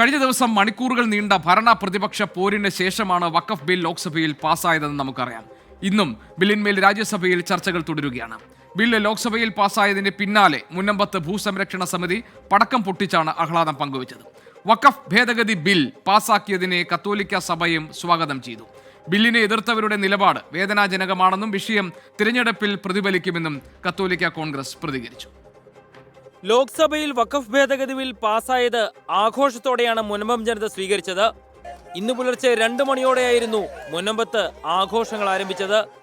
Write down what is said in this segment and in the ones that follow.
കഴിഞ്ഞ ദിവസം മണിക്കൂറുകൾ നീണ്ട ഭരണ പ്രതിപക്ഷ പോരിന് ശേഷമാണ് വഖഫ് ബിൽ ലോക്സഭയിൽ പാസ്സായതെന്ന് നമുക്കറിയാം. ഇന്നും ബില്ലിന്മേൽ രാജ്യസഭയിൽ ചർച്ചകൾ തുടരുകയാണ്. ബില്ല് ലോക്സഭയിൽ പാസ്സായതിന് പിന്നാലെ മുന്നമ്പത്ത് ഭൂസംരക്ഷണ സമിതി പടക്കം പൊട്ടിച്ചാണ് ആഹ്ലാദം പങ്കുവച്ചത്. വഖഫ് ഭേദഗതി ബിൽ പാസാക്കിയതിനെ കത്തോലിക്ക സഭയും സ്വാഗതം ചെയ്തു. ബില്ലിനെ എതിർത്തവരുടെ നിലപാട് വേദനാജനകമാണെന്നും വിഷയം തിരഞ്ഞെടുപ്പിൽ പ്രതിഫലിക്കുമെന്നും കത്തോലിക്ക കോൺഗ്രസ് പ്രതികരിച്ചു. ലോക്സഭയിൽ വഖഫ് ഭേദഗതി ബിൽ പാസ്സായത് ആഘോഷത്തോടെയാണ് മുനമ്പം ജനത സ്വീകരിച്ചത്. ഇന്ന് പുലർച്ചെ രണ്ട് മണിയോടെയായിരുന്നു മുനമ്പത്ത് ആഘോഷങ്ങൾ ആരംഭിച്ചത്.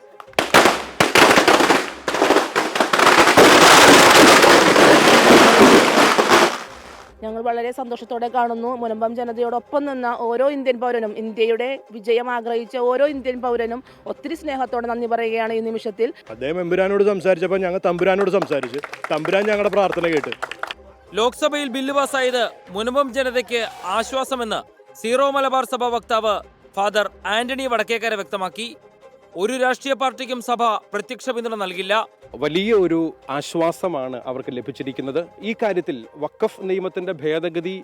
ഞങ്ങൾ വളരെ സന്തോഷത്തോടെ കാണുന്നു. മുനമ്പം ജനതയോടൊപ്പം നിന്ന ഓരോ ഇന്ത്യൻ പൗരനും ഇന്ത്യയുടെ വിജയം ആഗ്രഹിച്ച ഓരോ ഇന്ത്യൻ പൗരനും ഒത്തിരി സ്നേഹത്തോടെ നന്ദി പറയുകയാണ് ഈ നിമിഷത്തിൽ. അദ്ദേഹം എമ്പുരാനോട് സംസാരിച്ചപ്പോൾ ഞങ്ങൾ തമ്പുരാനോട് സംസാരിച്ചു. തമ്പുരാൻ ഞങ്ങളുടെ പ്രാർത്ഥന കേട്ട്. ലോക്സഭയിൽ ബില്ല് പാസ്സായത് മുനമ്പം ജനതയ്ക്ക് ആശ്വാസമെന്ന് സീറോ മലബാർ സഭ വക്താവ് ഫാദർ ആന്റണി വടക്കേക്കര വ്യക്തമാക്കി. ഒരു രാഷ്ട്രീയ പാർട്ടിക്കും സഭ പ്രത്യക്ഷ പിന്തുണ നൽകില്ല. വലിയ ഒരു ആശ്വാസമാണ് അവർക്ക് ലഭിച്ചിരിക്കുന്നത്. ഈ കാര്യത്തിൽ വക്കഫ് നിയമത്തിന്റെ ഭേദഗതി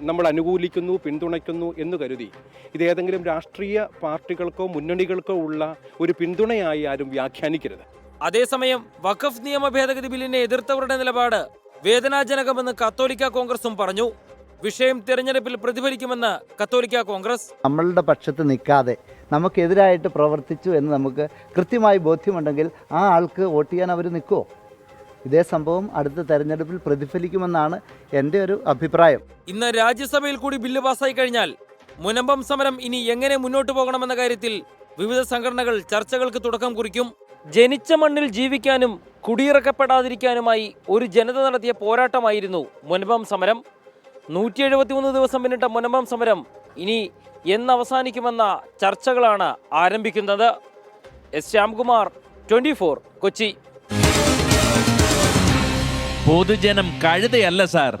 നമ്മൾ അനുകൂലിക്കുന്നു പിന്തുണയ്ക്കുന്നു എന്ന് കരുതി ഇത് ഏതെങ്കിലും രാഷ്ട്രീയ പാർട്ടികൾക്കോ മുന്നണികൾക്കോ ഉള്ള ഒരു പിന്തുണയായി ആരും വ്യാഖ്യാനിക്കരുത്. അതേസമയം വഖഫ് നിയമ ഭേദഗതി ബില്ലിനെ എതിർത്തവരുടെ നിലപാട് വേദനാജനകമെന്ന് കത്തോലിക്ക കോൺഗ്രസും പറഞ്ഞു. വിഷയം തിരഞ്ഞെടുപ്പിൽ പ്രതിഫലിക്കുമെന്ന് കത്തോലിക്ക കോൺഗ്രസ്. നമ്മളുടെ പക്ഷത്ത് നിൽക്കാതെ നമുക്കെതിരായിട്ട് പ്രവർത്തിച്ചു എന്ന് നമുക്ക് കൃത്യമായി ബോധ്യമുണ്ടെങ്കിൽ ആ ആൾക്ക് വോട്ട് ചെയ്യാൻ അവർ നിൽക്കുമോ ഇതേ സംഭവം അടുത്ത തെരഞ്ഞെടുപ്പിൽ പ്രതിഫലിക്കുമെന്നാണ് എന്റെ ഒരു അഭിപ്രായം. ഇന്ന് രാജ്യസഭയിൽ കൂടി ബില്ല് പാസ്സായി കഴിഞ്ഞാൽ മുനമ്പം സമരം ഇനി എങ്ങനെ മുന്നോട്ട് പോകണമെന്ന കാര്യത്തിൽ വിവിധ സംഘടനകൾ ചർച്ചകൾക്ക് തുടക്കം കുറിക്കും. ജനിച്ച മണ്ണിൽ ജീവിക്കാനും കുടിയിറക്കപ്പെടാതിരിക്കാനുമായി ഒരു ജനത നടത്തിയ പോരാട്ടമായിരുന്നു മുനമ്പം സമരം. നൂറ്റി എഴുപത്തിമൂന്ന് ദിവസം പിന്നിട്ട മുനമ്പം സമരം ഇനി എന്ന് അവസാനിക്കുമെന്ന ചർച്ചകളാണ് ആരംഭിക്കുന്നത്. S Shyamkumar twenty four Kochi. പൊതുജനം കഴുതയല്ല സാർ.